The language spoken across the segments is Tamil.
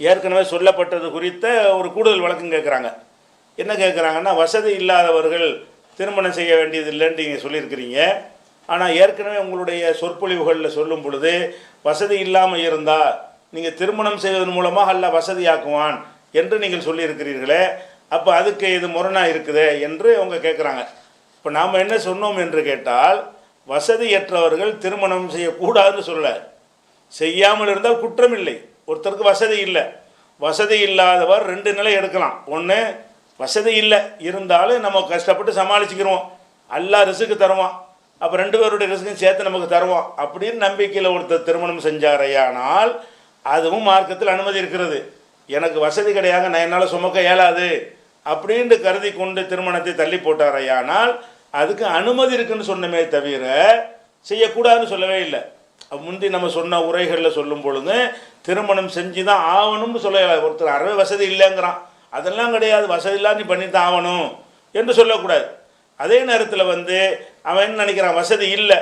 ஏற்கனவே சொல்லப்பட்டது குறித்த ஒரு கூடுதல் வழக்கம் கேட்குறாங்க. என்ன கேட்குறாங்கன்னா வசதி இல்லாதவர்கள் திருமணம் செய்ய வேண்டியது இல்லைன்னு நீங்கள் சொல்லியிருக்கிறீங்க. ஆனால் ஏற்கனவே உங்களுடைய சொற்பொழிவுகளில் சொல்லும் பொழுது வசதி இல்லாமல் இருந்தால் நீங்கள் திருமணம் செய்வதன் மூலமாக அல்ல வசதியாக்குவான் என்று நீங்கள் சொல்லியிருக்கிறீர்களே. அப்போ அதுக்கு இது முரணாக இருக்குது என்று அவங்க கேட்குறாங்க. இப்போ நாம் என்ன சொன்னோம் என்று கேட்டால் வசதியற்றவர்கள் திருமணம் செய்யக்கூடாதுன்னு சொல்ல செய்யாமல் இருந்தால் குற்றம் இல்லை ஒருத்தருக்கு வசதி இல்லை. வசதி இல்லாதவர் ரெண்டு நிலை எடுக்கலாம். ஒன்று வசதி இல்லை. இருந்தாலும் நம்ம கஷ்டப்பட்டு சமாளிச்சுக்கிறோம் எல்லா ரிசுக்கு தருவான். அப்போ ரெண்டு பேருடைய ரிசுக்கும் சேர்த்து நமக்கு தருவான். அப்படின்னு நம்பிக்கையில் ஒருத்தர் திருமணம் செஞ்சாரையானால் அதுவும் மார்க்கத்தில் அனுமதி இருக்கிறது. எனக்கு வசதி கிடையாது நான் என்னால் சுமக்க இயலாது அப்படின்ட்டு கருதி கொண்டு திருமணத்தை தள்ளி போட்டாரையானால் அதுக்கு அனுமதி இருக்குன்னு சொன்னமே தவிர செய்யக்கூடாதுன்னு சொல்லவே இல்லை. முந்தி நம்ம சொன்ன உரைகளில் சொல்லும் பொழுது திருமணம் செஞ்சு தான் ஆகணும்னு சொல்ல ஒருத்தர் அறவே வசதி இல்லைங்கிறான். அதெல்லாம் கிடையாது. வசதி இல்லாம நீ பண்ணி தான் ஆகணும் என்று சொல்லக்கூடாது. அதே நேரத்தில் வந்து அவன் என்ன நினைக்கிறான்? வசதி இல்லை.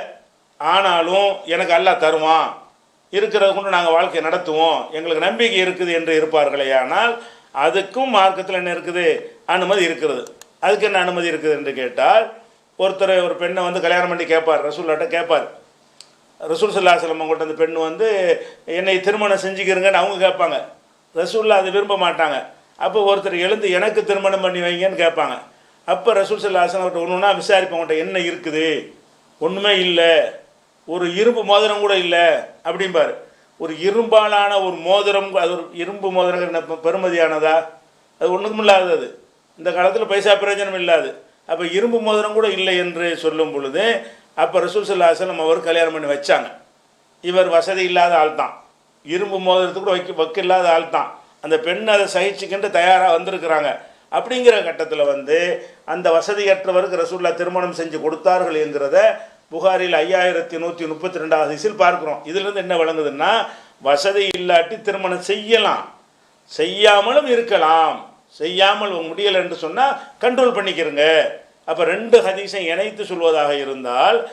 ஆனாலும் எனக்கு அல்லா தருவான். இருக்கிறத கொண்டு நாங்கள் வாழ்க்கையை நடத்துவோம். எங்களுக்கு நம்பிக்கை இருக்குது என்று இருப்பார்களே ஆனால் அதுக்கும் மார்க்கத்தில் என்ன இருக்குது? அனுமதி இருக்கிறது. அதுக்கு என்ன அனுமதி இருக்குது என்று கேட்டால் ஒருத்தர் ஒரு பெண்ணை வந்து கல்யாணம் பண்ணி கேட்பார். ரசூல்லாட்ட கேட்பார். ரசூல் சல்லாஹலம் அவங்கள்ட்ட அந்த பெண் வந்து என்னை திருமணம் செஞ்சுக்கிறங்கன்னு அவங்க கேட்பாங்க. ரசூல்லா அதை விரும்ப மாட்டாங்க. அப்போ ஒருத்தர் எழுந்து எனக்கு திருமணம் பண்ணி வைங்கன்னு கேட்பாங்க. அப்போ ரசூல் சல்லாஹலம் அவர்கிட்ட ஒன்று ஒன்றா விசாரிப்பவங்கள்ட்ட என்ன இருக்குது? ஒன்றுமே இல்லை. ஒரு இரும்பு மோதிரம் கூட இல்லை. அப்படிம்பார். ஒரு இரும்பாலான ஒரு மோதிரம் அது ஒரு இரும்பு மோதிரம் என்ன பெருமதியானதா அது ஒன்றுக்கும் இல்லாதது அது. இந்த காலத்தில் பைசா பிரயோஜனம் இல்லாது. அப்போ இரும்பு மோதிரம் கூட இல்லை என்று சொல்லும் பொழுது அப்போ ரசூல் சல்லாஹலம் அவர் கல்யாணம் பண்ணி வச்சாங்க. இவர் வசதி இல்லாத ஆள் தான். இரும்பு மோதிரத்துக்கு கூட வைக்க வக்கு இல்லாத ஆள் தான். அந்த பெண் அதை சகிச்சுக்கிட்டு தயாராக வந்திருக்கிறாங்க. அப்படிங்கிற கட்டத்தில் வந்து அந்த வசதியற்றவருக்கு ரசூல்லா திருமணம் செஞ்சு கொடுத்தார்கள் என்கிறத புகாரில் ஐயாயிரத்தி நூற்றி முப்பத்தி ரெண்டாவது இசில் பார்க்குறோம். இதுலேருந்து என்ன விளங்குதுன்னா வசதி இல்லாட்டி திருமணம் செய்யலாம். செய்யாமலும் இருக்கலாம். செய்யாமல் முடியலை என்று சொன்னால் கண்ட்ரோல் பண்ணிக்கிறங்க. அப்போ ரெண்டு ஹதீஸை இணைத்து சொல்வதாக இருந்தால்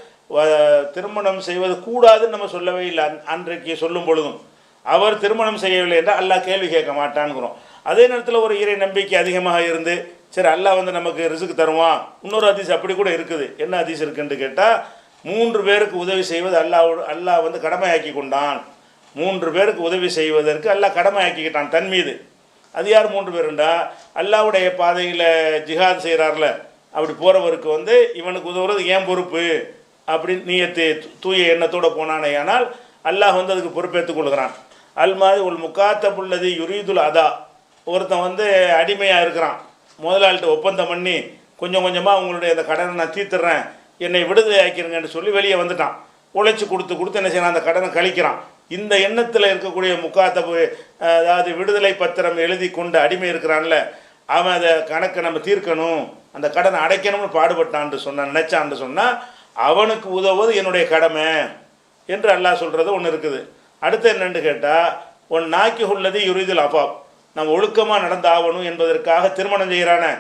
திருமணம் செய்வது கூடாதுன்னு நம்ம சொல்லவே இல்லை. அன்- அன்றைக்கு சொல்லும் பொழுதும். அவர் திருமணம் செய்யவில்லை என்றால் அல்லாஹ் கேள்வி கேட்க மாட்டான்ங்கிறோம். அதே நேரத்தில் ஒரு இறை நம்பிக்கை அதிகமாக இருந்து சரி அல்லாஹ் வந்து நமக்கு ரிசுக்கு தருவான். இன்னொரு அதிசயம் அப்படி கூட இருக்குது. என்ன ஹதீஸ் இருக்குன்னு கேட்டால் மூன்று பேருக்கு உதவி செய்வது அல்லாஹ் அல்லாஹ் வந்து கடமையாக்கி கொண்டான். மூன்று பேருக்கு உதவி செய்வதற்கு அல்லாஹ் கடமையாக்கிக்கிட்டான் தன் மீது. அது யார் மூன்று பேருண்டா? அல்லாஹ்வுடைய பாதையில் ஜிஹாத் செய்கிறார்ல அப்படி போகிறவருக்கு வந்து இவனுக்கு உதவுறது ஏன் பொறுப்பு? அப்படின்னு நீயத்து தூய எண்ணத்தோடு போனானே ஆனால் அல்லாஹ் வந்து அதுக்கு பொறுப்பேற்றுக் கொள்கிறான். அல் மாதிரி ஒரு முக்காத்த யுரீதுல் அதா. ஒருத்தன் வந்து அடிமையாக இருக்கிறான். முதலாளிகிட்ட ஒப்பந்தம் பண்ணி கொஞ்சம் கொஞ்சமாக அவங்களுடைய அந்த கடனை நான் தீர்த்துறேன். என்னை விடுதலை ஆக்கிருங்கன்னு சொல்லி வெளியே வந்துட்டான். உழைச்சி கொடுத்து கொடுத்து என்ன செய்யணும் அந்த கடனை கழிக்கிறான். இந்த எண்ணத்தில் இருக்கக்கூடிய முக்காத்தபு அதாவது விடுதலை பத்திரம் எழுதி கொண்டு அடிமை இருக்கிறான்ல அவன் அதை கணக்கை நம்ம தீர்க்கணும் அந்த கடனை அடைக்கணும்னு பாடுபட்டான்னு சொன்னான் நினச்சான்னு சொன்னால் அவனுக்கு உதவுவது என்னுடைய கடமை என்று அல்லாஹ் சொல்கிறது ஒன்று இருக்குது. அடுத்து என்னென்னு கேட்டால் உன் நாக்கி உள்ளது யுரிதில் அபாப் நம்ம ஒழுக்கமாக நடந்தாகணும் என்பதற்காக திருமணம் செய்கிறானே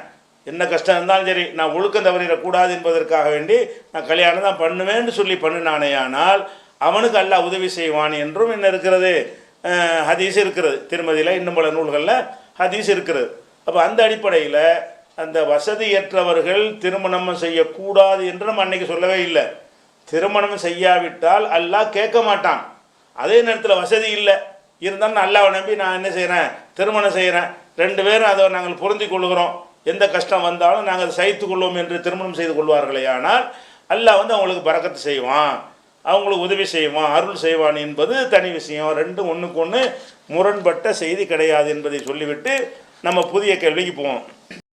என்ன கஷ்டம் இருந்தாலும் சரி நான் ஒழுக்கம் தவறிடக்கூடாது என்பதற்காக வேண்டி நான் கல்யாணம் தான் பண்ணுவேன்னு சொல்லி பண்ணினானேயானால் அவனுக்கு அல்லாஹ் உதவி செய்வான் என்றும் என்ன இருக்கிறது? ஹதீஸ் இருக்கிறது. திருமதியில் இன்னும் பல நூல்களில் ஹதீஸ் இருக்கிறது. அப்போ அந்த அடிப்படையில் அந்த வசதியற்றவர்கள் திருமணம் செய்யக்கூடாது என்று நம்ம அன்னைக்கு சொல்லவே இல்லை. திருமணம் செய்யாவிட்டால் அல்லாஹ் கேட்க மாட்டான். அதே நேரத்தில் வசதி இல்லை. இருந்தாலும் அல்லாஹ்வை நம்பி நான் என்ன செய்கிறேன் திருமணம் செய்கிறேன் ரெண்டு பேரும் அதை நாங்கள் பொருந்தி கொள்கிறோம். எந்த கஷ்டம் வந்தாலும் நாங்கள் அதை சகித்து கொள்வோம் என்று திருமணம் செய்து கொள்வார்களே ஆனால் அல்லாஹ் வந்து அவங்களுக்கு பறக்கத்து செய்வான். அவங்களுக்கு உதவி செய்வான். அருள் செய்வான் என்பது தனி விஷயம். ரெண்டும் ஒன்றுக்கு ஒன்று முரண்பட்ட செய்தி கிடையாது என்பதை சொல்லிவிட்டு நம்ம புதிய கேள்விக்கு போவோம்.